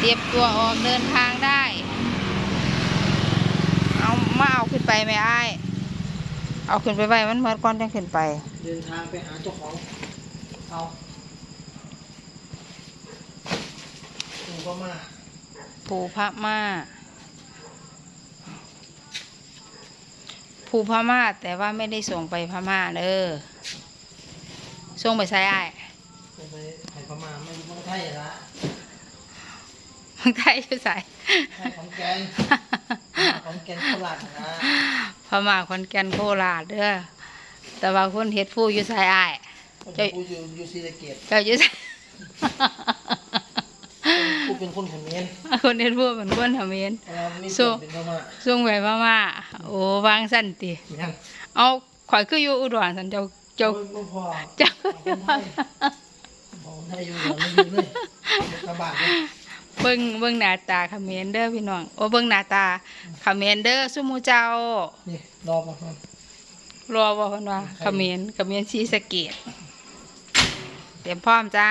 เตรียมตัวออกเดินทางได้ เอามาเอาขึ้นไปไหมไอ้ายเอาขึ้นไปไว้มันเหมือนก่อนจังขึ้นไป เดินทางไปหาเจ้าของเอาถึงก็มาภูพระม่าภูพม่าแต่ว่าไม่ได้ส่งไปพม่าเด้อส่งไปใช้ไอ้ายไปไปไทยพม่าไม่รู้เมืองไทยละ เมืองไทยอยู่ใส่ไทยของแกนของแกนโคราชนะพม่าคอนแก่นโคราชเด้อแต่ว่าคนเฮ็ดผู้อยู่ใส่ไอ้ายผมเป็นผู้อยู่อยู่ศรีสะเกษเจ้าอยู่ใส่ผู้เป็นคนเขมรคนเฮ็ดผู้เป็นคนเขมรเราไม่สู้เป็นพม่าส่งไปพม่าโอ้วางสั้นติยังเอาข่อยคืออยู่อุดรสันเจ้าเจ้าโอ้ยบ่พอเจ้าเอาคนไทยเอาคนไทยอยู่เดี๋ยวไม่อยู่เลยกระบาดเลย เบิ่งเบิ่งหน้าตาเขมรเด้อพี่น้องโอ้เบิ่งหน้าตาเขมรเด้อซุหมูเจ้านี่รอมาครับรอบ่เพิ่นว่าเขมรเขมรศรีสะเกษเตรียมพร้อมจ้า